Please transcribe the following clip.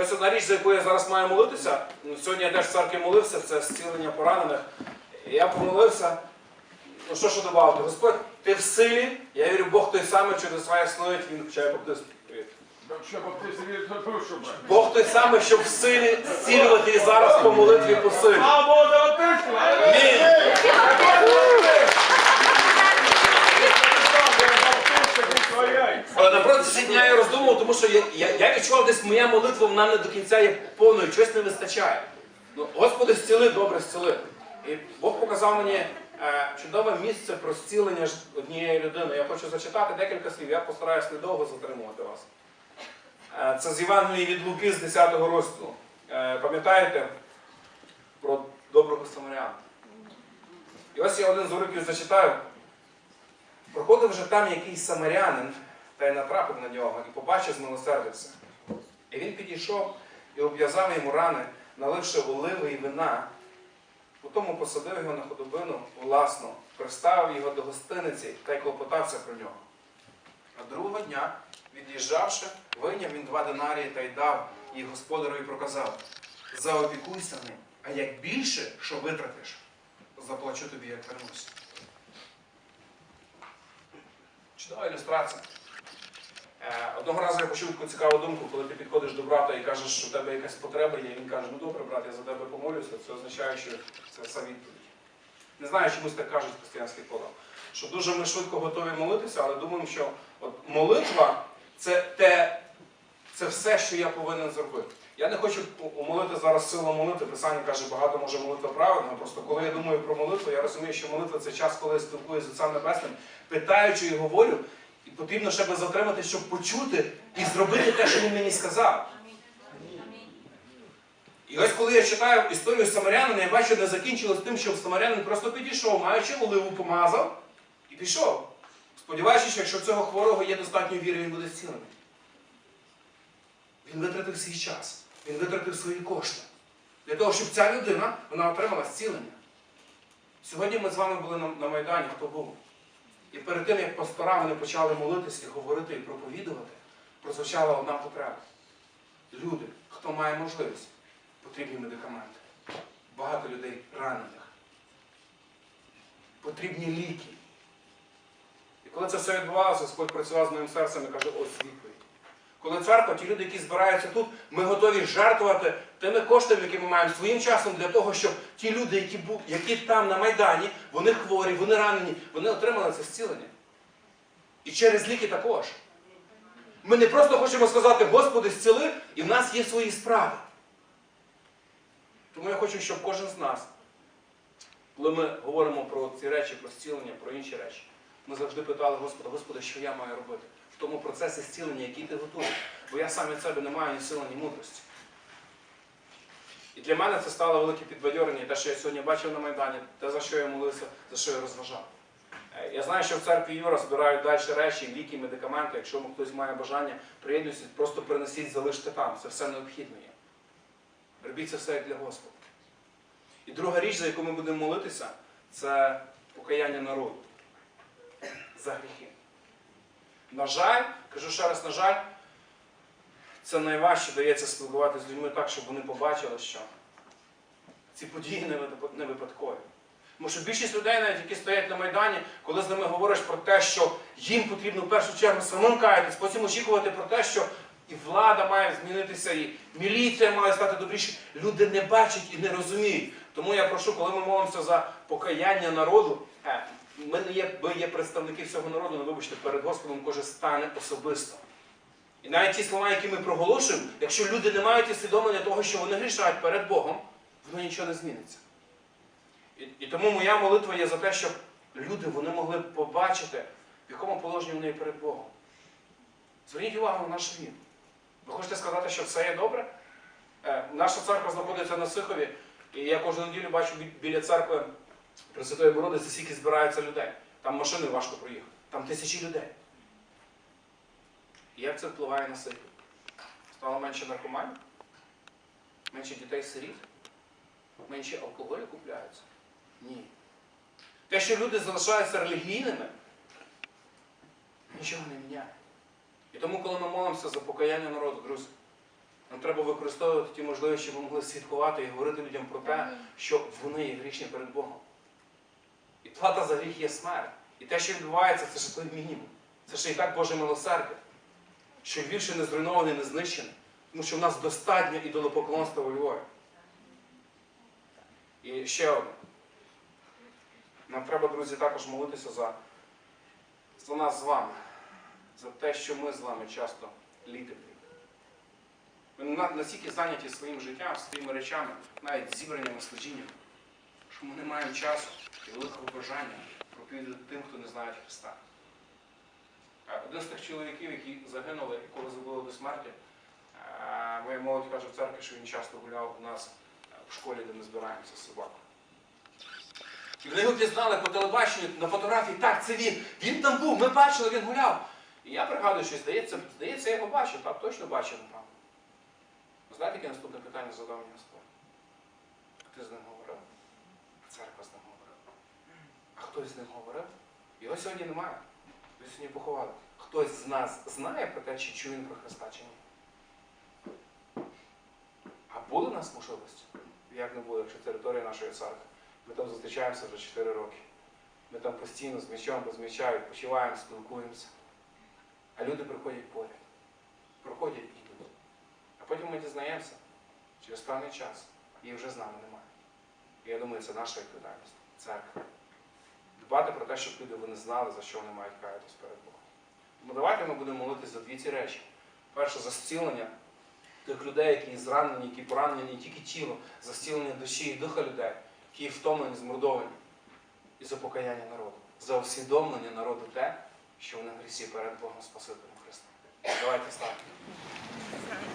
ось одна річ, за яку я зараз маю молитися. ну, Сьогодні я теж в церкві молився, це зцілення поранених. Я помолився. Ну що ж додати? Господь, ти в силі. Я вірю, Бог той самий, чудеса існують, він включає баптист. Що? Бог той самий, що в силі зцілювати і зараз по молитві по силі. Амінь. Але на протязі дня я роздумував, тому що я, я, я відчував десь моя молитва, вона не до кінця є повною, чогось не вистачає. Ну, Господи, зціли, добре зціли. І Бог показав мені е, чудове місце про зцілення однієї людини. Я хочу зачитати декілька слів, я постараюсь недовго затримувати вас. Е, це з Євангелії від Луки з 10 розділу. Е, пам'ятаєте про доброго самаряна? І ось я один з уроків зачитаю. Проходив вже там якийсь самарянин та й натрапив на нього і побачив, змилосердився. І він підійшов і обв'язав йому рани, наливши оливи і вина. Потім посадив його на ходобину власну, приставив його до гостиниці та й клопотався про нього. А другого дня, від'їжджавши, вийняв він два динарії та й дав їх господареві і проказав: заопікуйся ним, а як більше, що витратиш, заплачу тобі, як вернусь. Чудова ілюстрація. Е, Одного разу я почув таку цікаву думку, коли ти підходиш до брата і кажеш, що в тебе якась потреба є, і він каже, ну добре, брат, я за тебе помолюся, це означає, що це все відповідь. Не знаю, чомусь так кажуть в християнських колах. Що дуже ми швидко готові молитися, але думаємо, що от молитва це те, це все, що я повинен зробити. Я не хочу умолити зараз силу молитви. Писання каже, багато може молитва праведного. Просто коли я думаю про молитву, я розумію, що молитва це час, коли я спілкуюся з Отцем Небесним, питаючи його волю, потрібно ще би затримати, щоб почути і зробити те, що він мені сказав. І ось коли я читаю історію самарянина, я бачу, не закінчилось тим, що самарянин просто підійшов, маючи оливу помазав і пішов. Сподіваючись, що якщо в цього хворого є достатньо віри, він буде зцілений. Він витратив свій час, він витратив свої кошти. Для того, щоб ця людина вона отримала зцілення. Сьогодні ми з вами були на, на Майдані, хто був. І перед тим, як пастора вони почали молитися, говорити і проповідувати, прозвучала одна потреба. Люди, хто має можливість, потрібні медикаменти. Багато людей ранених. Потрібні ліки. І коли це все відбувалося, Господь працював з моїм серцем і каже, ось відповідь. Коли церква, ті люди, які збираються тут, ми готові жертвувати тими коштами, які ми маємо своїм часом для того, щоб ті люди, які, бу- які там на Майдані, вони хворі, вони ранені, вони отримали це зцілення. І через ліки також. Ми не просто хочемо сказати, Господи, зціли, і в нас є свої справи. Тому я хочу, щоб кожен з нас, коли ми говоримо про ці речі, про зцілення, про інші речі, ми завжди питали Господа, Господи, що я маю робити тому процесі зцілення, який ти готуєш. Бо я сам від себе не маю ні сили, ні мудрості. І для мене це стало велике підбадьорення, те, що я сьогодні бачив на Майдані, те, за що я молився, за що я розважав. Е, Я знаю, що в церкві Юра збирають далі речі, ліки, медикаменти. Якщо хтось має бажання, приєднуйтесь, просто принесіть, залиште там. Це все необхідно є. Робіть це все як для Господа. І друга річ, за яку ми будемо молитися, це покаяння народу за гріхи. На жаль, кажу ще раз, на жаль, це найважче дається спілкуватися з людьми так, щоб вони побачили, що ці події не випадкові. Тому що більшість людей, навіть які стоять на Майдані, коли з ними говориш про те, що їм потрібно в першу чергу самим каятись, потім очікувати про те, що і влада має змінитися, і міліція має стати добріше. Люди не бачать і не розуміють. Тому я прошу, коли ми молимося за покаяння народу, е, ми не є, ви є представники всього народу, але вибачте, перед Господом кожен стане особисто. І навіть ті слова, які ми проголошуємо, якщо люди не мають усвідомлення того, що вони грішають перед Богом, воно нічого не зміниться. І, і тому моя молитва є за те, щоб люди вони могли побачити, в якому положенні вони є перед Богом. Зверніть увагу на наш він. Ви хочете сказати, що все є добре? Е, наша церква знаходиться на Сихові, і я кожну неділю бачу біля церкви Пресвятої Богородиці, скільки збирається людей. Там машини важко проїхати. Там тисячі людей. І як це впливає на Сихів? Стало менше наркоманів? Менше дітей-сиріт? Менше алкоголю купляються? Ні. Те, що люди залишаються релігійними, нічого не міняє. І тому, коли ми молимося за покаяння народу, друзі, Нам треба використовувати ті можливості, щоб ми могли свідкувати і говорити людям про те, що вони є грішні перед Богом. І плата за гріх є смерть. І те, що відбувається, це ще той мінімум. Це ще і так Боже милосердя. Що ще не зруйнований, не знищений. Тому що в нас достатньо ідолопоклонства у Львові. І ще одне. Нам треба, друзі, також молитися за, за нас з вами, за те, що ми з вами часто лідери. Ми настільки зайняті своїм життям, своїми речами, навіть зібраннями, служіннями, що ми не маємо часу і великого бажання проповідати тим, хто не знає Христа. Один з тих чоловіків, які загинули і коли забули до смерті, моя молодь каже в церкві, що він часто гуляв у нас в школі, де ми збираємося з собакою. І вони його пізнали по телебаченню на фотографії, так, це він. Він там був, ми бачили, він гуляв. І я пригадую, що здається, здається, я його бачив, так, точно бачив, напевно. Знаєте, яке наступне питання задав мені Господь? Ти з ним говорив? Церква з ним говорила. А хтось з ним говорив? Його сьогодні немає. Його сьогодні поховали. Хтось з нас знає про те, чи чує він про Христа, чи ні? А були в нас можливості? Як не було, якщо територія нашої церкви? Ми там зустрічаємося вже 4 роки. Ми там постійно з м'ячом, без м'яча відпочиваємо, спілкуємося. А люди приходять поряд. Проходять і йдуть. А потім ми дізнаємося, через певний час її вже з нами немає. Я думаю, це наша відповідальність, церква. Дбати про те, щоб люди вони знали, за що вони мають каятись перед Богом. Тому давайте ми будемо молитися за дві ці речі. Перше, за зцілення тих людей, які зранені, які поранені не тільки тіло, за зцілення душі і духа людей, які втомлені, змордовані, і за покаяння народу, за усвідомлення народу те, що вони в грісі перед Богом Спасителем Христом. Давайте ставимо.